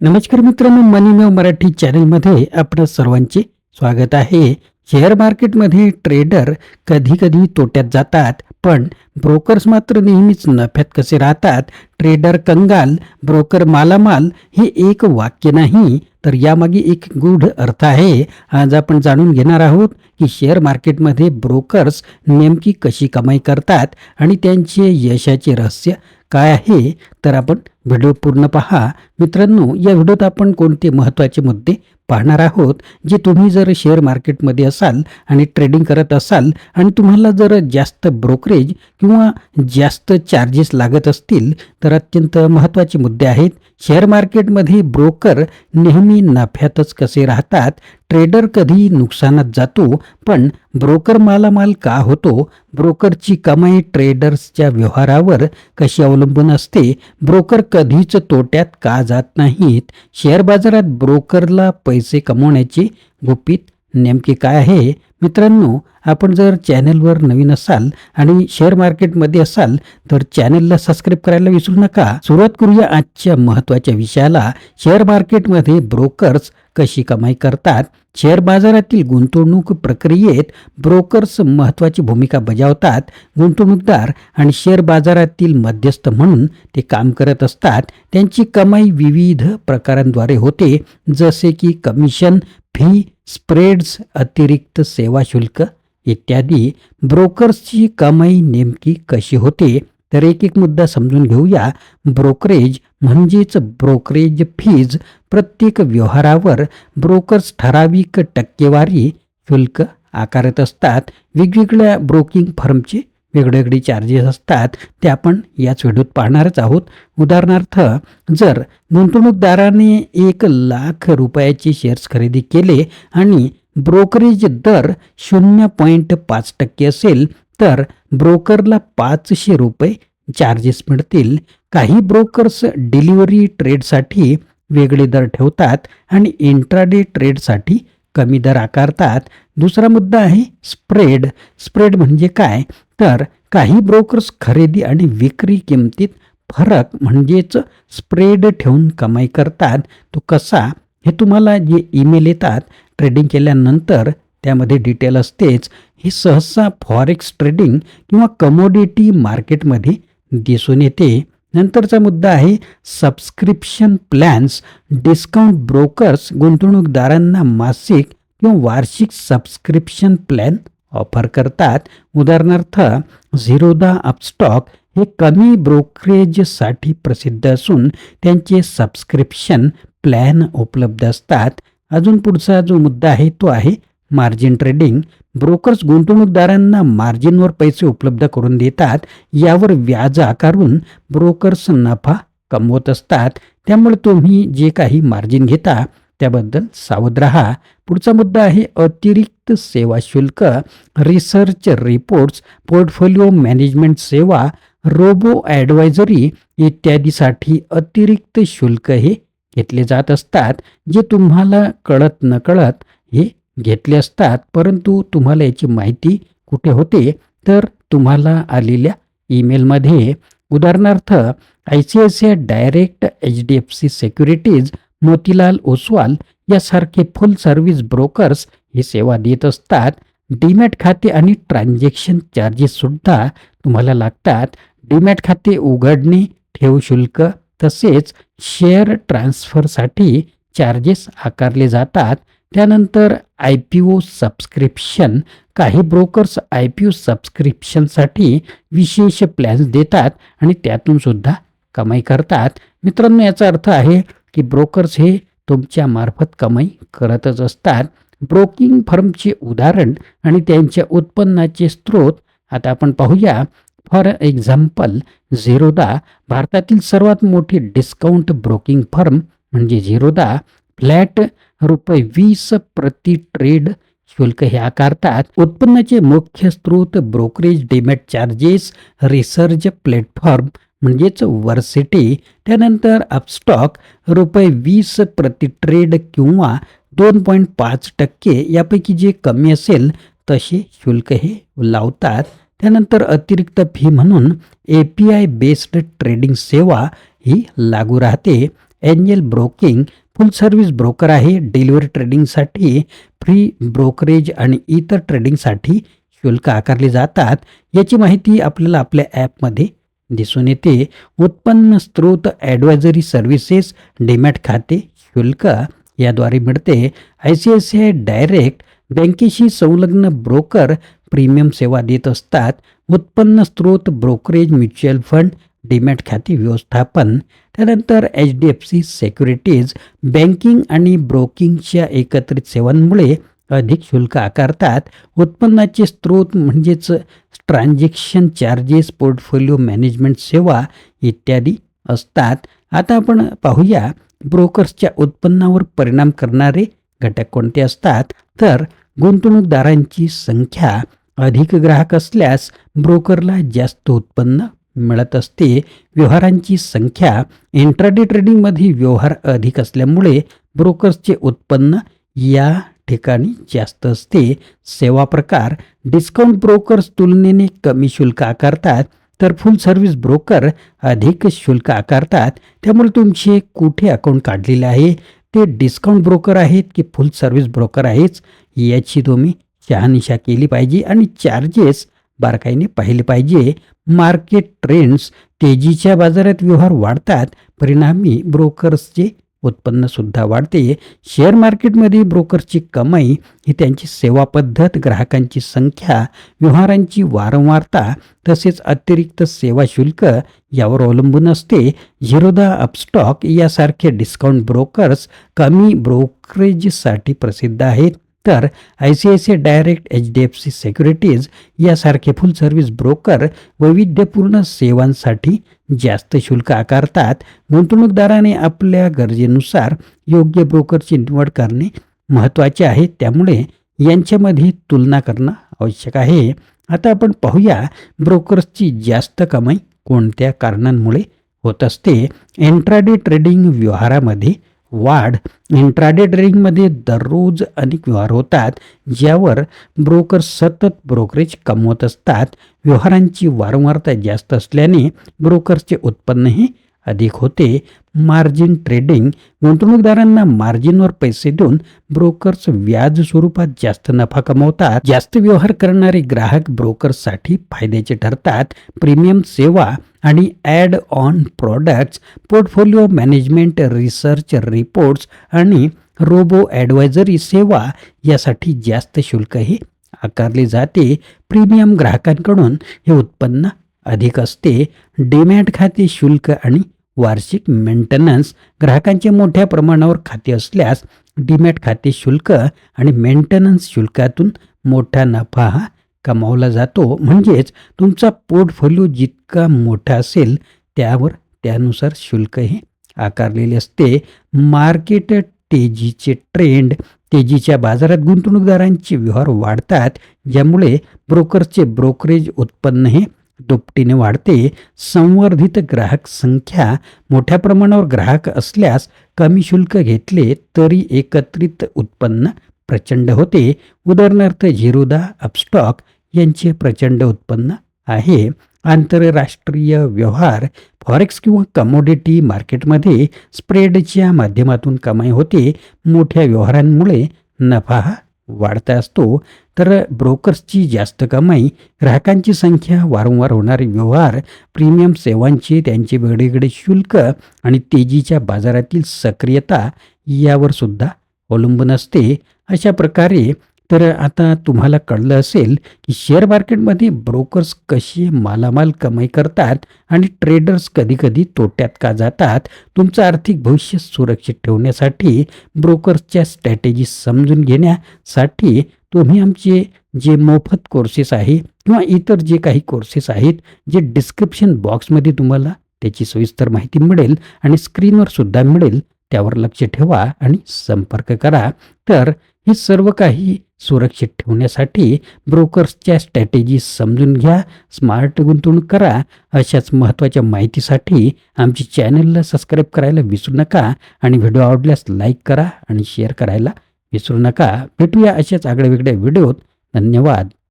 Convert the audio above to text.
नमस्कार मित्रांनो मनीमेव मराठी चॅनलमध्ये आपलं सर्वांचे स्वागत आहे. शेअर मार्केटमध्ये ट्रेडर कधी कधी तोट्यात जातात पण ब्रोकर्स मात्र नेहमीच नफ्यात कसे राहतात? ट्रेडर कंगाल ब्रोकर मालामाल हे एक वाक्य नाही तर यामागे एक गूढ अर्थ आहे. आज आपण जाणून घेणार आहोत की शेअर मार्केटमध्ये ब्रोकर्स नेमकी कशी कमाई करतात आणि त्यांचे यशाचे रहस्य काय आहे? तर आपण व्हिडिओ पूर्ण पहा. मित्रांनो या व्हिडिओत आपण कोणते महत्त्वाचे मुद्दे पाहणार आहोत जे तुम्ही जर शेअर मार्केटमध्ये असाल आणि ट्रेडिंग करत असाल आणि तुम्हाला जर जास्त ब्रोकरेज किंवा जास्त चार्जेस लागत असतील तर अत्यंत महत्त्वाचे मुद्दे आहेत. शेअर मार्केटमध्ये ब्रोकर नेहमी नफ्यातच कसे राहतात? ट्रेडर कधी नुकसानात जातो पण ब्रोकर मालामाल का होतो? ब्रोकरची कमाई ट्रेडर्सच्या व्यवहारावर कशी अवलंबून असते? ब्रोकर कधीच तोट्यात का जात नाहीत? शेअर बाजारात ब्रोकरला पैसे कमवण्याची गुपित नेमकी काय आहे? मित्रांनो आपण जर चॅनलवर नवीन असाल आणि शेअर मार्केटमध्ये असाल तर चॅनलला सबस्क्राईब करायला विसरू नका. सुरुवात करूया आजच्या महत्त्वाच्या विषयाला. शेअर मार्केटमध्ये ब्रोकर्स कशी कमाई करतात? शेअर बाजारातील गुंतवणूक प्रक्रियेत ब्रोकर्स महत्त्वाची भूमिका बजावतात. गुंतवणूकदार आणि शेअर बाजारातील मध्यस्थ म्हणून ते काम करत असतात. त्यांची कमाई विविध प्रकारांद्वारे होते जसे की कमिशन फी स्प्रेड्स अतिरिक्त सेवा शुल्क इत्यादी. ब्रोकर्सची कमाई नेमकी कशी होते? तर एक एक मुद्दा समजून घेऊया. ब्रोकरेज म्हणजेच ब्रोकरेज फीज प्रत्येक व्यवहारावर ब्रोकर्स ठराविक टक्केवारी शुल्क आकारत असतात. वेगवेगळ्या ब्रोकिंग फर्मचे वेगवेगळे चार्जेस असतात. ते आपण याच व्हिडिओत पाहणारच आहोत. उदाहरणार्थ जर गुंतवणूकदाराने एक लाख रुपयाचे शेअर्स खरेदी केले आणि ब्रोकरेज दर शून्य पॉईंट पाच टक्के असेल तर ब्रोकरला पाचशे रुपये चार्जेस मिळतील. काही ब्रोकर्स डिलिव्हरी ट्रेडसाठी वेगळे दर ठेवतात आणि इंट्राडे ट्रेडसाठी कमी दर आकारतात. दुसरा मुद्दा आहे स्प्रेड स्प्रेड म्हणजे काय? तर काही ब्रोकर्स खरेदी आणि विक्री किमतीत फरक म्हणजेच स्प्रेड ठेवून कमाई करतात. तो कसा? हे तुम्हाला जे ईमेल येतात ट्रेडिंग केल्यानंतर त्यामध्ये डिटेल असतेच. हे सहसा फॉरेक्स ट्रेडिंग किंवा कमोडिटी मार्केटमध्ये दिसून येते. नंतरचा मुद्दा आहे सबस्क्रिप्शन प्लॅन्स डिस्काउंट ब्रोकर्स गुंतवणूकदारांना मासिक किंवा वार्षिक सबस्क्रिप्शन प्लॅन ऑफर करतात. उदाहरणार्थ झिरोदा अपस्टॉक हे कमी ब्रोकरेजसाठी प्रसिद्ध असून त्यांचे सबस्क्रिप्शन प्लॅन उपलब्ध असतात. अजून पुढचा जो मुद्दा आहे तो आहे मार्जिन ट्रेडिंग ब्रोकर्स गुंतवणूकदारांना मार्जिनवर पैसे उपलब्ध करून देतात यावर व्याज आकारून ब्रोकर्स नफा कमवत असतात. त्यामुळे तुम्ही जे काही मार्जिन घेता त्याबद्दल सावध राहा. पुढचा मुद्दा आहे अतिरिक्त सेवा शुल्क रिसर्च रिपोर्ट्स पोर्टफोलिओ मॅनेजमेंट सेवा रोबो ॲडवायझरी इत्यादीसाठी अतिरिक्त शुल्क हे घेतले जात असतात जे तुम्हाला कळत नकळत हे घेतले असतात परंतु तुम्हाला याची माहिती कुठे होते? तर तुम्हाला आलेल्या ईमेलमध्ये उदाहरणार्थ I C I C I direct H D F C securities Motilal Oswal यासारखे फुल सर्व्हिस ब्रोकर्स ही सेवा देत असतात. डीमॅट खाते आणि ट्रान्झॅक्शन चार्जेससुद्धा तुम्हाला लागतात. डीमॅट खाते उघडणे ठेव शुल्क तसेच शेअर ट्रान्सफरसाठी चार्जेस आकारले जातात. त्यानंतर आय पी ओ सबस्क्रिप्शन. काही ब्रोकर्स आय पी ओ सबस्क्रिप्शनसाठी विशेष प्लॅन्स देतात आणि त्यातून सुद्धा कमाई करतात. मित्रांनो याचा अर्थ आहे की ब्रोकर्स हे तुमच्या मार्फत कमाई करतच असतात. ब्रोकिंग फर्मचे उदाहरण आणि त्यांच्या उत्पन्नाचे स्रोत आता आपण पाहूया. फॉर एक्झाम्पल झिरोदा भारतातील सर्वात मोठी डिस्काउंट ब्रोकिंग फर्म म्हणजे झिरोदा. फ्लॅट रुपये वीस प्रति ट्रेड शुल्क हे आकारतात. उत्पन्नाचे मुख्य स्रोत brokerage demat charges research platform म्हणजेच वर्सिटी. त्यानंतर अपस्टॉक रुपये वीस प्रति ट्रेड किंवा दोन पॉईंट पाच टक्के यापैकी जे कमी असेल तसे शुल्क हे लावतात. त्यानंतर अतिरिक्त फी म्हणून A P I based trading सेवा ही लागू राहते. Angel Broking full service broker आहे. डिलिव्हरी ट्रेडिंगसाठी फ्री ब्रोकरेज आणि इतर ट्रेडिंगसाठी शुल्क आकारले जातात. याची माहिती आपल्याला आपल्या ॲपमध्ये दिसून येते. उत्पन्न स्रोत ॲडवायझरी सर्व्हिसेस डीमॅट खाते शुल्क याद्वारे मिळते. I C I C I direct बँकेशी संलग्न ब्रोकर प्रीमियम सेवा देत असतात. उत्पन्न स्रोत ब्रोकरेज म्युच्युअल फंड डीमॅट खाते व्यवस्थापन त्यानंतर H D F C securities banking आणि ब्रोकिंगच्या एकत्रित सेवांमुळे अधिक शुल्क आकारतात. उत्पन्नाचे स्रोत म्हणजेच ट्रान्झॅक्शन चार्जेस पोर्टफोलिओ मॅनेजमेंट सेवा इत्यादी असतात. आता आपण पाहूया ब्रोकर्सच्या उत्पन्नावर परिणाम करणारे घटक कोणते असतात. तर गुंतवणूकदारांची संख्या अधिक ग्राहक असल्यास ब्रोकरला जास्त उत्पन्न मिळत असते. व्यवहारांची संख्या इंट्राडे ट्रेडिंगमध्ये व्यवहार अधिक असल्यामुळे ब्रोकर्सचे उत्पन्न या ठिकाणी जास्त असते. सेवा प्रकार डिस्काउंट ब्रोकर्स तुलनेने कमी शुल्क आकारतात तर फुल सर्व्हिस ब्रोकर अधिक शुल्क आकारतात. त्यामुळे तुमचे कुठे अकाउंट काढलेले आहे? ते डिस्काउंट ब्रोकर आहेत की फुल सर्व्हिस ब्रोकर आहेच? याची तुम्ही शहानिशा केली पाहिजे. आणि चार्जेस बारकाईने पाहिले पाहिजे. मार्केट ट्रेंड्स तेजीच्या बाजारात व्यवहार वाढतात. परिणामी ब्रोकर्सचे उत्पन्नसुद्धा वाढते. शेअर मार्केटमध्ये ब्रोकर्सची कमाई ही त्यांची सेवा पद्धत ग्राहकांची संख्या व्यवहारांची वारंवारता तसेच अतिरिक्त सेवा शुल्क यावर अवलंबून असते. झिरोदा अपस्टॉक यासारखे डिस्काउंट ब्रोकर्स कमी ब्रोकरेजसाठी प्रसिद्ध आहेत. तर I C I C direct H D F C securities यासारखे फुल सर्व्हिस ब्रोकर वैविध्यपूर्ण सेवांसाठी जास्त शुल्क आकारतात. गुंतवणूकदाराने आपल्या गरजेनुसार योग्य ब्रोकरची निवड करणे महत्त्वाचे आहे. त्यामुळे यांच्यामध्ये तुलना करणं आवश्यक आहे. आता आपण पाहूया ब्रोकर्सची जास्त कमाई कोणत्या कारणांमुळे होत असते. एन्ट्राडे ट्रेडिंग व्यवहारामध्ये वाढ इंट्राडे ट्रेडिंगमध्ये दररोज अनेक व्यवहार होतात ज्यावर ब्रोकर सतत ब्रोकरेज कमवत असतात. व्यवहारांची वारंवारता जास्त असल्याने ब्रोकरचे उत्पन्नही अधिक होते. मार्जिन ट्रेडिंग गुंतवणूकदारांना मार्जिनवर पैसे देऊन ब्रोकर्स व्याज स्वरूपात जास्त नफा कमवतात. जास्त व्यवहार करणारे ग्राहक ब्रोकर्ससाठी फायद्याचे ठरतात. प्रीमियम सेवा आणि add on products portfolio management research reports आणि रोबो ॲडवायझरी सेवा यासाठी जास्त शुल्कही आकारले जाते. प्रीमियम ग्राहकांकडून हे उत्पन्न अधिक असते. डिमॅट खाते शुल्क आणि वार्षिक मेंटेनन्स ग्राहकांचे मोठ्या प्रमाणावर खाते असल्यास डीमॅट खाते शुल्क आणि मेंटेनन्स शुल्कातून मोठा नफा हा कमावला जातो. म्हणजेच तुमचा पोर्टफोलिओ जितका मोठा असेल त्यावर त्यानुसार शुल्कही आकारलेले असते. मार्केट तेजीचे ट्रेंड तेजीच्या बाजारात गुंतवणूकदारांचे व्यवहार वाढतात ज्यामुळे ब्रोकरचे ब्रोकरेज उत्पन्न हे दुपटीने वाढते. संवर्धित ग्राहक संख्या मोठ्या प्रमाणावर ग्राहक असल्यास कमी शुल्क घेतले तरी एकत्रित उत्पन्न प्रचंड होते. उदाहरणार्थ झिरोदा अपस्टॉक यांचे प्रचंड उत्पन्न आहे. आंतरराष्ट्रीय व्यवहार फॉरेक्स किंवा कमोडिटी मार्केटमध्ये स्प्रेडच्या माध्यमातून कमाई होते. मोठ्या व्यवहारांमुळे नफा हा वाढता असतो तर ब्रोकर्सची जास्त कमाई ग्राहकांची संख्या वारंवार होणारे व्यवहार प्रीमियम सेवांचे त्यांचे वेगवेगळे शुल्क आणि तेजीच्या बाजारातील सक्रियता यावर सुद्धा अवलंबून असते. अशा प्रकारे तर आता तुम्हाला कळलं असेल की शेअर मार्केटमध्ये ब्रोकर्स कशी मालामाल कमाई करतात आणि ट्रेडर्स कधीकधी तोट्यात का जातात तुमचं आर्थिक भविष्य सुरक्षित ठेवण्यासाठी ब्रोकर्सच्या स्ट्रॅटेजी समजून घेण्यासाठी तुम्ही आमचे जे मोफत कोर्सेस आहे किंवा इतर जे काही कोर्सेस आहेत जे डिस्क्रिप्शन बॉक्समध्ये तुम्हाला त्याची सविस्तर माहिती मिळेल आणि स्क्रीनवर सुद्धा मिळेल त्यावर लक्ष ठेवा आणि संपर्क करा. तर हे सर्व काही सुरक्षित ठेवण्यासाठी ब्रोकर्सच्या स्ट्रॅटेजी समजून घ्या स्मार्ट गुंतवणूक करा. अशाच महत्त्वाच्या माहितीसाठी आमची चॅनलला सबस्क्राईब करायला विसरू नका आणि व्हिडिओ आवडल्यास लाईक करा आणि शेअर करायला विसरू नका. भेटूया अशाच आगळ्या वेगळ्या व्हिडिओत धन्यवाद.